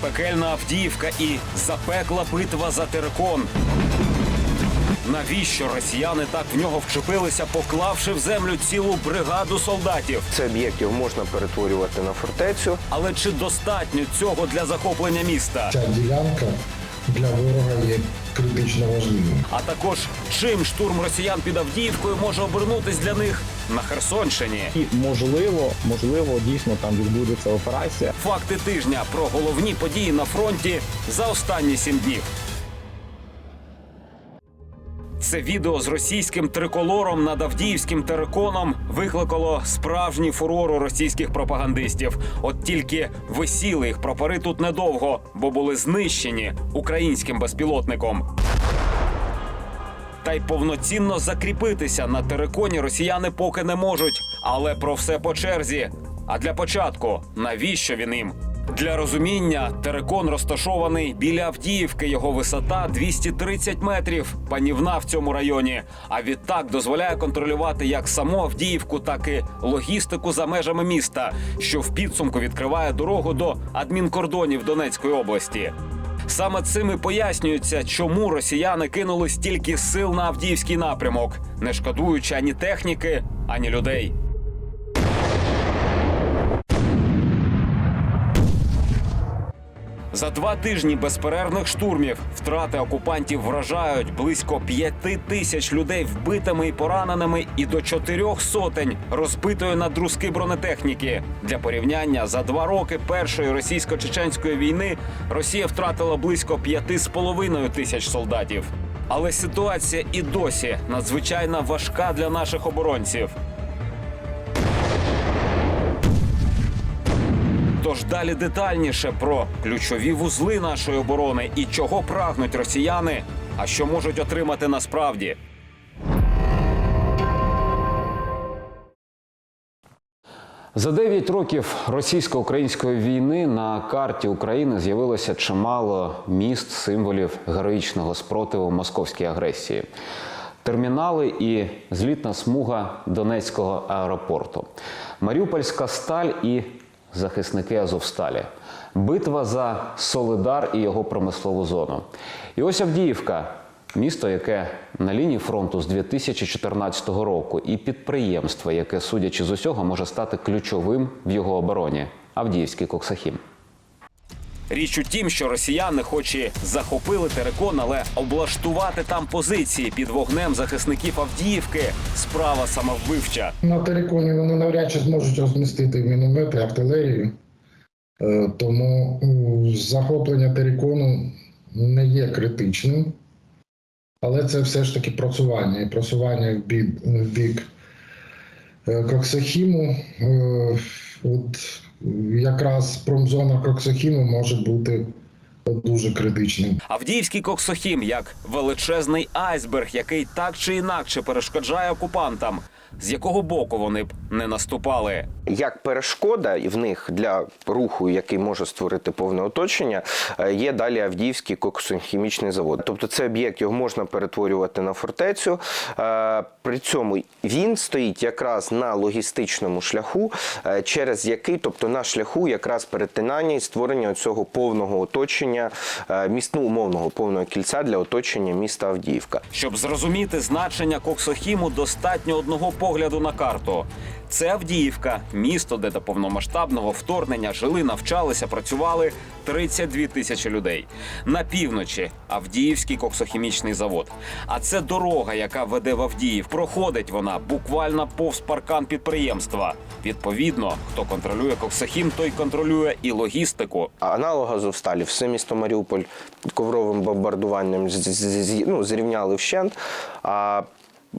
Пекельна Авдіївка і запекла битва за терикон. Навіщо росіяни так в нього вчепилися, поклавши в землю цілу бригаду солдатів? Це об'єктів можна перетворювати на фортецю. Але чи достатньо цього для захоплення міста? Ця ділянка для ворога є критично важливим. А також чим штурм росіян під Авдіївкою може обернутись для них на Херсонщині? І можливо, можливо, дійсно там відбудеться операція. Факти тижня про головні події на фронті за останні сім днів. Це відео з російським триколором над Авдіївським териконом викликало справжній фурор у російських пропагандистів. От тільки висіли їх прапори тут недовго, бо були знищені українським безпілотником. Та й повноцінно закріпитися на териконі росіяни поки не можуть. Але про все по черзі. А для початку, навіщо він їм? Для розуміння, терикон розташований біля Авдіївки. Його висота 230 метрів. Панівна в цьому районі. А відтак дозволяє контролювати як саму Авдіївку, так і логістику за межами міста, що в підсумку відкриває дорогу до адмінкордонів Донецької області. Саме цим і пояснюється, чому росіяни кинули стільки сил на Авдіївський напрямок, не шкодуючи ані техніки, ані людей. За два тижні безперервних штурмів втрати окупантів вражають близько п'яти тисяч людей вбитими і пораненими, і до чотирьох сотень розбитої на друзки бронетехніки. Для порівняння за два роки першої російсько-чеченської війни Росія втратила близько п'яти з половиною тисяч солдатів. Але ситуація і досі надзвичайно важка для наших оборонців. Тож далі детальніше про ключові вузли нашої оборони і чого прагнуть росіяни, а що можуть отримати насправді. За 9 років російсько-української війни на карті України з'явилося чимало міст, символів героїчного спротиву московській агресії. Термінали і злітна смуга Донецького аеропорту, Маріупольська сталь і захисники Азовсталі, битва за Солидар і його промислову зону. І ось Авдіївка, місто, яке на лінії фронту з 2014 року, і підприємство, яке, судячи з усього, може стати ключовим в його обороні Авдіївський Коксахім. Річ у тім, що росіяни, хоч і захопили терикон, але облаштувати там позиції під вогнем захисників Авдіївки справа самовбивча. На териконі вони навряд чи зможуть розмістити міномети, артилерію. Е, Тому захоплення терикону не є критичним. Але це все ж таки просування. І просування в бік, е, Коксахіму. е, От якраз промзона Коксахіму може бути дуже критичним. Авдіївський коксохім як величезний айсберг, який так чи інакше перешкоджає окупантам. З якого боку вони б не наступали? Як перешкода в них для руху, який може створити повне оточення, е, є далі Авдіївський коксохімічний завод. Тобто це об'єкт його можна перетворювати на фортецю. Е, При цьому він стоїть якраз на логістичному шляху, е, через який, тобто на шляху, якраз перетинання і створення цього повного оточення е, міст, ну, умовного повного кільця для оточення міста Авдіївка. Щоб зрозуміти значення коксохіму, достатньо одного погляду на карту. Це Авдіївка, місто, де до повномасштабного вторгнення жили, навчалися, працювали 32 тисячі людей. На півночі Авдіївський коксохімічний завод. А це дорога, яка веде в Авдіїв. Проходить вона буквально повз паркан підприємства. Відповідно, хто контролює коксохім, той контролює і логістику. А Аналог Азовсталі, все місто Маріуполь ковровим бомбардуванням ну, зрівняли вщент. А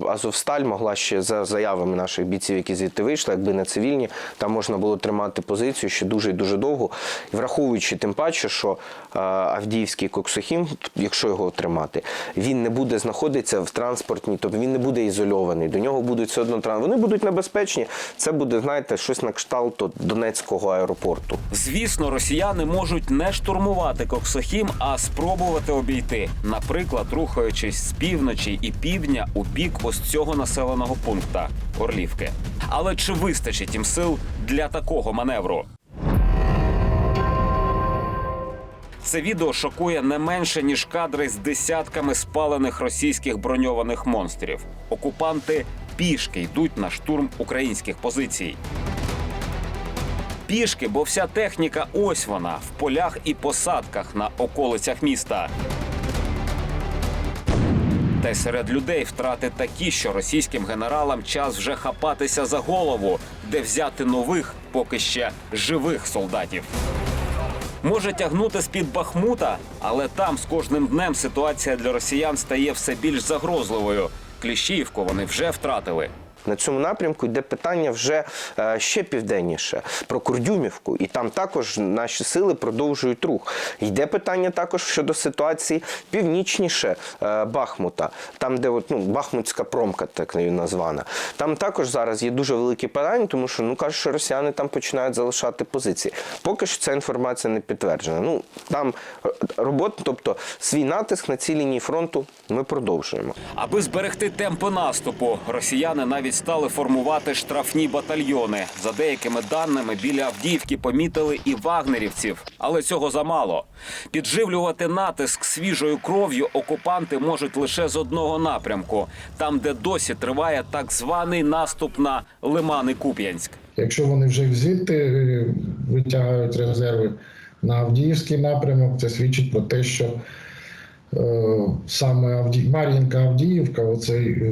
Азовсталь могла ще за заявами наших бійців, які звідти вийшли, якби не цивільні, там можна було тримати позицію ще дуже і дуже довго. Враховуючи тим паче, що е, Авдіївський коксохім, якщо його тримати, він не буде знаходитися в транспортній, тобто він не буде ізольований. До нього будуть все одно тран- Вони будуть небезпечні. Це буде, знаєте, щось на кшталт Донецького аеропорту. Звісно, росіяни можуть не штурмувати Коксохім, а спробувати обійти, наприклад, рухаючись з півночі і півдня у бік ось цього населеного пункта Орлівки. Але чи вистачить їм сил для такого маневру? Це відео шокує не менше ніж кадри з десятками спалених російських броньованих монстрів. Окупанти пішки йдуть на штурм українських позицій. Пішки, бо вся техніка ось вона в полях і посадках на околицях міста. Та й серед людей втрати такі, що російським генералам час вже хапатися за голову, де взяти нових, поки ще живих солдатів. Може тягнути з-під Бахмута, але там з кожним днем ситуація для росіян стає все більш загрозливою. Кліщіївку вони вже втратили. На цьому напрямку йде питання вже е, ще південніше про Курдюмівку, і там також наші сили продовжують рух. Йде питання також щодо ситуації північніше е, Бахмута, там, де от, ну, Бахмутська промка, так її названа. Там також зараз є дуже великі питання, тому що ну кажуть, що росіяни там починають залишати позиції. Поки що ця інформація не підтверджена. Ну там е, робота, тобто свій натиск на цій лінії фронту ми продовжуємо. Аби зберегти темпи наступу, росіяни навіть стали формувати штрафні батальйони. За деякими даними, біля Авдіївки помітили і вагнерівців, але цього замало. Підживлювати натиск свіжою кров'ю окупанти можуть лише з одного напрямку, там, де досі триває так званий наступ на Лимани Куп'янськ. Якщо вони вже звідти е, витягають резерви на Авдіївський напрямок, це свідчить про те, що е, саме Авді... Мар'їнка Авдіївка, оцей, е,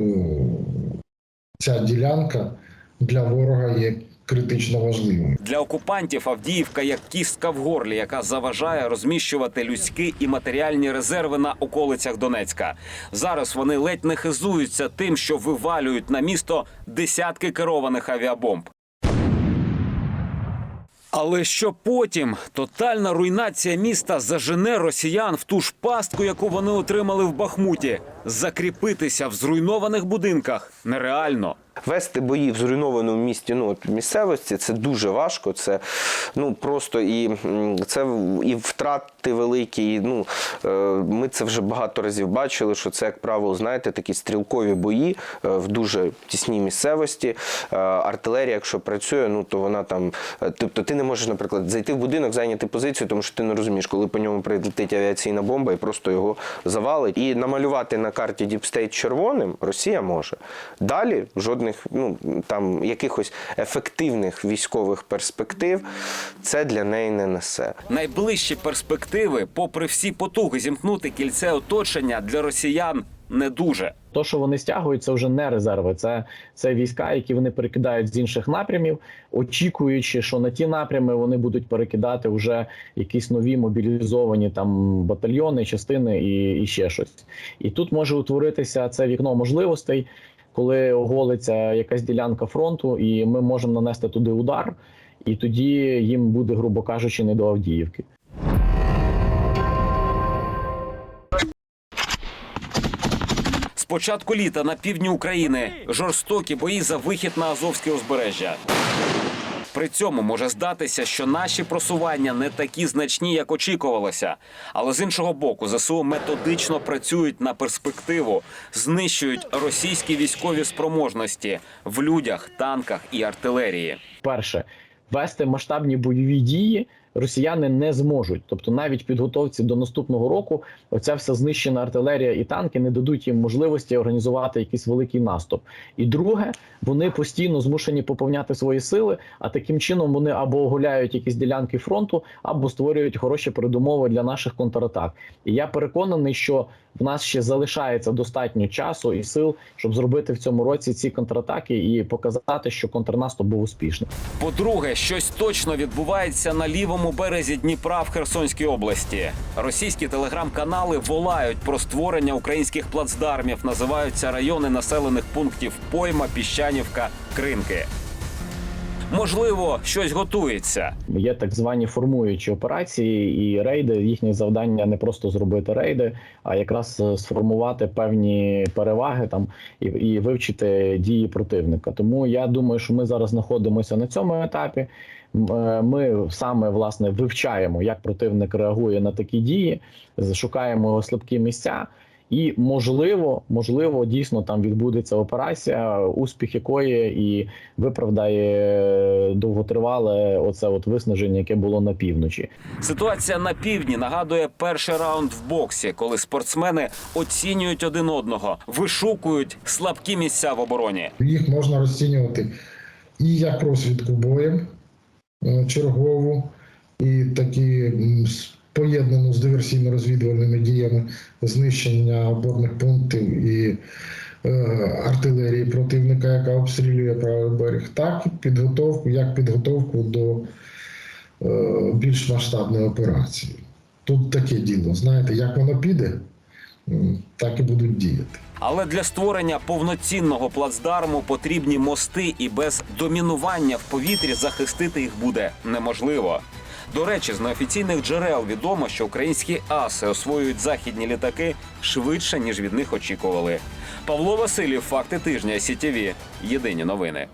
ця ділянка для ворога є критично важливою. Для окупантів Авдіївка як кістка в горлі, яка заважає розміщувати людські і матеріальні резерви на околицях Донецька. Зараз вони ледь не хизуються тим, що вивалюють на місто десятки керованих авіабомб. Але що потім тотальна руйнація міста зажене росіян в ту ж пастку, яку вони отримали в Бахмуті. Закріпитися в зруйнованих будинках нереально. Вести бої в зруйнованому місті, ну от місцевості, це дуже важко. Це ну просто і це і втрати великі. І, ну е, ми це вже багато разів бачили. Що це, як правило, знаєте, такі стрілкові бої е, в дуже тісній місцевості. Е, Артилерія, якщо працює, ну то вона там. Тобто, ти не можеш, наприклад, зайти в будинок, зайняти позицію, тому що ти не розумієш, коли по ньому прилетить авіаційна бомба і просто його завалить. І намалювати на карті Діпстейт червоним Росія може. Далі жодних ну там якихось ефективних військових перспектив це для неї не несе. Найближчі перспективи, попри всі потуги зімкнути кільце оточення для росіян, не дуже. То, що вони стягують, це вже не резерви, це, це війська, які вони перекидають з інших напрямів, очікуючи, що на ті напрями вони будуть перекидати вже якісь нові мобілізовані там батальйони, частини і, і ще щось. І тут може утворитися це вікно можливостей, коли оголиться якась ділянка фронту, і ми можемо нанести туди удар, і тоді їм буде, грубо кажучи, не до Авдіївки. Початку літа на півдні України жорстокі бої за вихід на Азовське узбережжя. При цьому може здатися, що наші просування не такі значні, як очікувалося. Але з іншого боку, ЗСУ методично працюють на перспективу, знищують російські військові спроможності в людях, танках і артилерії. Перше, вести масштабні бойові дії росіяни не зможуть. Тобто, навіть підготовці до наступного року, оця вся знищена артилерія і танки не дадуть їм можливості організувати якийсь великий наступ. І друге, вони постійно змушені поповняти свої сили, а таким чином вони або оголяють якісь ділянки фронту, або створюють хороші передумови для наших контратак. І я переконаний, що в нас ще залишається достатньо часу і сил, щоб зробити в цьому році ці контратаки і показати, що контрнаступ був успішним. По-друге, щось точно відбувається на лівому березі Дніпра в Херсонській області. Російські телеграм-канали волають про створення українських плацдармів. Називаються райони населених пунктів Пойма, Піщанівка, Кринки. Можливо, щось готується. Є так звані формуючі операції і рейди. Їхнє завдання не просто зробити рейди, а якраз е, сформувати певні переваги там і, і вивчити дії противника. Тому я думаю, що ми зараз знаходимося на цьому етапі. Е, Ми саме власне вивчаємо, як противник реагує на такі дії, шукаємо його слабкі місця. І можливо, можливо, дійсно там відбудеться операція, успіх якої і виправдає довготривале оце от виснаження, яке було на півночі. Ситуація на півдні нагадує перший раунд в боксі, коли спортсмени оцінюють один одного, вишукують слабкі місця в обороні. Їх можна розцінювати і як розвідку боєм е, чергову, і такі поєднану з диверсійно-розвідувальними діями знищення опорних пунктів і е, артилерії противника, яка обстрілює правий берег, так і підготовку, як підготовку до е, більш масштабної операції. Тут таке діло. Знаєте, як воно піде, так і будуть діяти. Але для створення повноцінного плацдарму потрібні мости, і без домінування в повітрі захистити їх буде неможливо. До речі, з неофіційних джерел відомо, що українські аси освоюють західні літаки швидше ніж від них очікували. Павло Васильєв, факти тижня. СІТІВІ. Єдині новини.